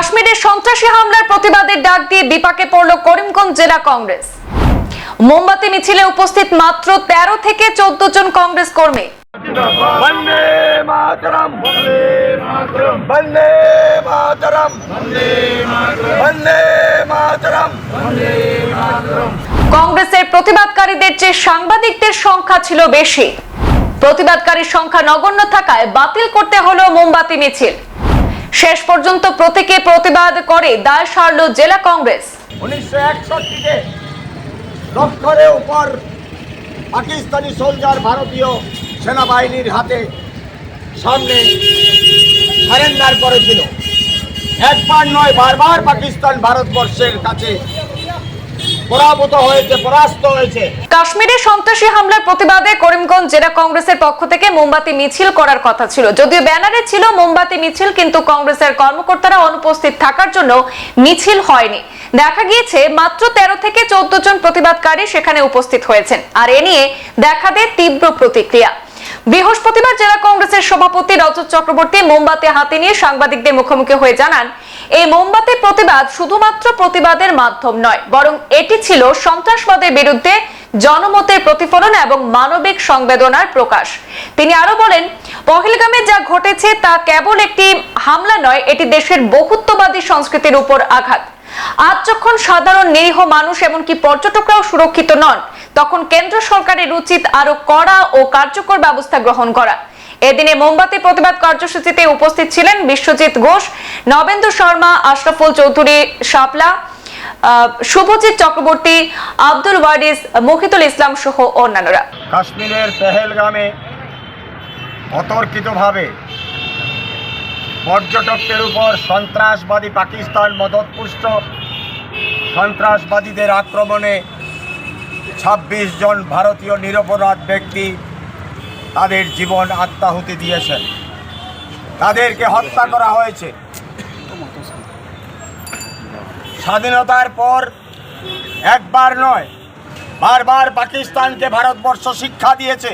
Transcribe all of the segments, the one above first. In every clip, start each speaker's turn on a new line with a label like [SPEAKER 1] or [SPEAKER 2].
[SPEAKER 1] কাশ্মীরে সন্ত্রাসী হামলার প্রতিবাদের ডাক দিয়ে বিপাকে পড়ল করিমগঞ্জ জেলা কংগ্রেস। মোমবাতি মিছিলে উপস্থিত মাত্র ১৩ থেকে চোদ্দ জন কংগ্রেস কর্মী। কংগ্রেসের প্রতিবাদকারীদের চেয়ে সাংবাদিকদের সংখ্যা ছিল বেশি। প্রতিবাদকারীর সংখ্যা নগণ্য থাকায় বাতিল করতে হলো মোমবাতি মিছিল। শেষ পর্যন্ত প্রতীকে প্রতিবাদ করে দায় সারল জেলা কংগ্রেস।
[SPEAKER 2] উনিশশো একষট্টিতে উপর পাকিস্তানি সোলজার ভারতীয় সেনাবাহিনীর হাতে সামনে সারেন্ডার করেছিল। একবার নয়, বারবার পাকিস্তান ভারতবর্ষের কাছে পরাভূত
[SPEAKER 1] সন্ত্রাসী হামলার প্রতিবাদে করিমগঞ্জ জেলা কংগ্রেসের পক্ষ থেকে মোমবাতি মিছিল করার কথা ছিল। যদিও ব্যানারে ছিল মোমবাতি মিছিল, কিন্তু কংগ্রেসের কর্মকর্তারা অনুপস্থিত থাকার জন্য মিছিল হয়নি। দেখা গিয়েছে, মাত্র তেরো থেকে চোদ্দ জন প্রতিবাদকারী সেখানে উপস্থিত হয়েছেন। আর এ নিয়ে দেখা দেয় তীব্র প্রতিক্রিয়া। বৃহস্পতিবার জেলা কংগ্রেসের সভাপতি রজত চক্রবর্তী মোমবাতি হাতে নিয়ে সাংবাদিকদের মুখোমুখি হয়ে জানান এই মোমবাতি প্রতিবাদ শুধুমাত্র প্রতিবাদের মাধ্যম নয়, বরং এটি ছিল সন্ত্রাসবাদের বিরুদ্ধে জনমতের প্রতিফলন এবং মানবিক সংবেদনার প্রকাশ। তিনি আরও বলেন, পহেলগামে যা ঘটেছে তা কেবল একটি হামলা নয়, এটি দেশের বহুত্ববাদী সংস্কৃতির উপর আঘাত। আজ যখন সাধারণ নিরীহ মানুষ এমনকি পর্যটকরাও সুরক্ষিত নন, তখন কেন্দ্র সরকারের উচিত আরও কড়া ও কার্যকর ব্যবস্থা গ্রহণ করা। এদিনে মোমবাতি প্রতিবাদ কার্যসূচিতে উপস্থিত ছিলেন বিশ্বজিৎ ঘোষ নবেন্দু শর্মা, আশরাফুল চৌধুরী শাপলা শুভজিৎ চক্রবর্তী, আব্দুল ওয়ারিস মুখিতুল ইসলাম সহ অন্যান্যরা।
[SPEAKER 2] কাশ্মীরের পেহেলগামে অতর্কিতভাবে পর্যটকদের উপর সন্ত্রাসবাদী পাকিস্তান মদতপুষ্ট সন্ত্রাসবাদীদের আক্রমণে ২৬ জন ভারতীয় নিরপরাধ ব্যক্তি তাদের জীবন আত্মাহুতি দিয়েছেন। তাদেরকে হত্যা করা হয়েছে। স্বাধীনতার পর একবার নয়, বারবার পাকিস্তানকে ভারতবর্ষ শিক্ষা দিয়েছে।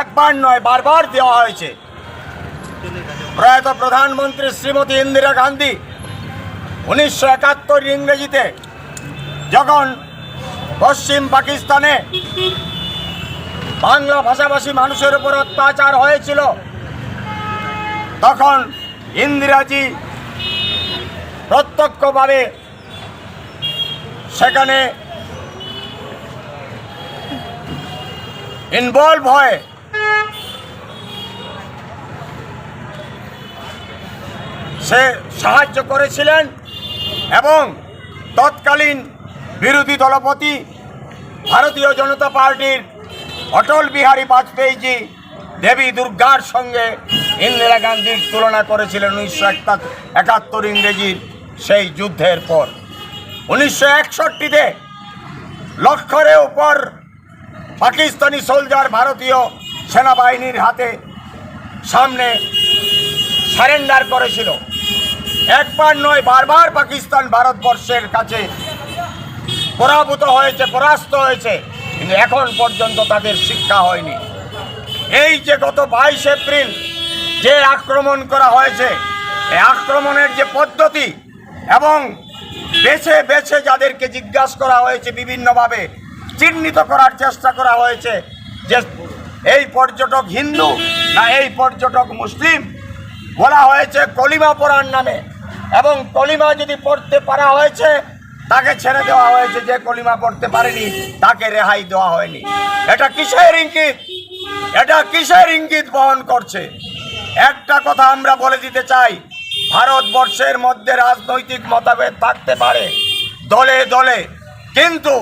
[SPEAKER 2] একবার নয়, বারবার দেওয়া হয়েছে। প্রয়াত প্রধানমন্ত্রী শ্রীমতী ইন্দিরা গান্ধী উনিশশো একাত্তর ইংরেজিতে যখন পশ্চিম পাকিস্তানে বাংলা ভাষাভাষী মানুষের উপর অত্যাচার হয়েছিল। তখন ইন্দিরাজি প্রত্যক্ষভাবে সেখানে ইনভলভ হয়ে। সে সাহায্য করেছিলেন এবং তৎকালীন বিরোধী দলপতি ভারতীয় জনতা পার্টির অটল বিহারী বাজপেয়ীজি দেবী দুর্গার সঙ্গে ইন্দিরা গান্ধীর তুলনা করেছিলেন উনিশশো একাত্তর ইংরেজির সেই যুদ্ধের পর। উনিশশো একষট্টিতে লক্ষরে উপর পাকিস্তানি সোলজার ভারতীয় সেনাবাহিনীর হাতে সামনে সারেন্ডার করেছিল। একবার নয়, বারবার পাকিস্তান ভারতবর্ষের কাছে পরাভূত হয়েছে, পরাস্ত হয়েছে। কিন্তু এখন পর্যন্ত তাদের শিক্ষা হয়নি। এই যে গত বাইশ এপ্রিল যে আক্রমণ করা হয়েছে, এই আক্রমণের যে পদ্ধতি এবং বেছে বেছে যাদেরকে জিজ্ঞাসা করা হয়েছে বিভিন্নভাবে, চিহ্নিত করার চেষ্টা করা হয়েছে যে এই পর্যটক হিন্দু না এই পর্যটক মুসলিম, বলা হয়েছে কলিমা পড়ার নামে। এবং কলিমা যদি পড়তে পারা হয়েছে তাকে ছেড়ে দেওয়া হয়েছে যে কলিমা পড়তে পারেনি, তাকে রেহাই দেওয়া হয়নি। এটা কিসের ইঙ্গিত? এটা কিসের ইঙ্গিত বহন করছে? একটা কথা আমরা বলে দিতে চাই, ভারতবর্ষের মধ্যে রাজনৈতিক মতভেদ থাকতে পারে, দলে দলে। কিন্তু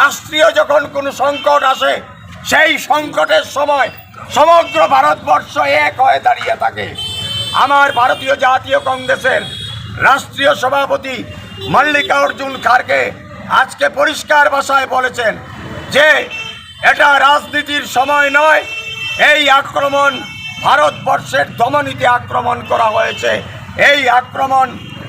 [SPEAKER 2] রাষ্ট্রীয় যখন কোনো সংকট আসে, সেই সংকটের সময় সমগ্র ভারতবর্ষ এক হয়ে দাঁড়িয়ে থাকে। আমার ভারতীয় জাতীয় কংগ্রেসের রাষ্ট্রীয় সভাপতি মল্লিকার্জুন খারগে আজকে পরিষ্কার ভাষায় বলেছেন যে এটা রাজনীতির সময় নয়। এই আক্রমণ ভারতবর্ষের দমনীতে আক্রমণ করা হয়েছে। এই আক্রমণ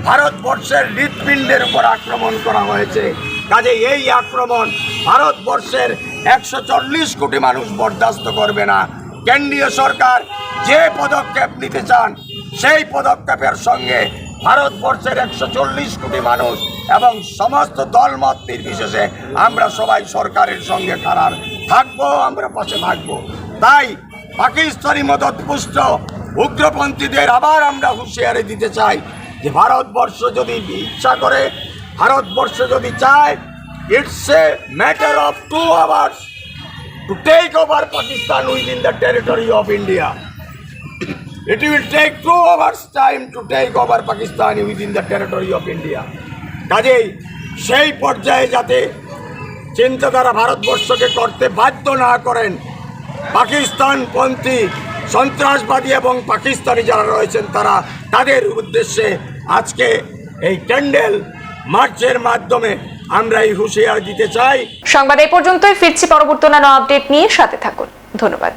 [SPEAKER 2] ভারতবর্ষের হৃৎপিণ্ডের উপর আক্রমণ করা হয়েছে। কাজে এই আক্রমণ ভারতবর্ষের একশো চল্লিশ কোটি মানুষ বরদাস্ত করবে না। কেন্দ্রীয় সরকার যে পদক্ষেপ নিতে চান, সেই পদক্ষেপের সঙ্গে ভারতবর্ষের একশো চল্লিশ কোটি মানুষ এবং সমস্ত দলমত নির্বিশেষে আমরা সবাই সরকারের সঙ্গে খারাপ থাকব, আমরা পাশে থাকব তাই পাকিস্তানি মদতপুষ্ট উগ্রপন্থীদের আবার আমরা হুঁশিয়ারি দিতে চাই যে ভারতবর্ষ যদি ইচ্ছা করে, ভারতবর্ষ যদি চায় it's a matter of two hours to take over Pakistan within the territory of India. It will take two hours time to take over Pakistan within the territory of India. কাজেই সেই পর্যায়ে যাতে চিন্তাধারা ভারতবর্ষকে করতে বাধ্য না করেন পাকিস্তানপন্থী সন্ত্রাসবাদী এবং পাকিস্তানি যারা রয়েছেন তারা, তাদের উদ্দেশ্যে আজকে এই ক্যান্ডেল মার্চের মাধ্যমে আমরা এই হুঁশিয়ার দিতে চাই।
[SPEAKER 1] সংবাদ এই পর্যন্তই। ফিরছি পরবর্তী অন্যান্য আপডেট নিয়ে সাথে থাকুন। ধন্যবাদ।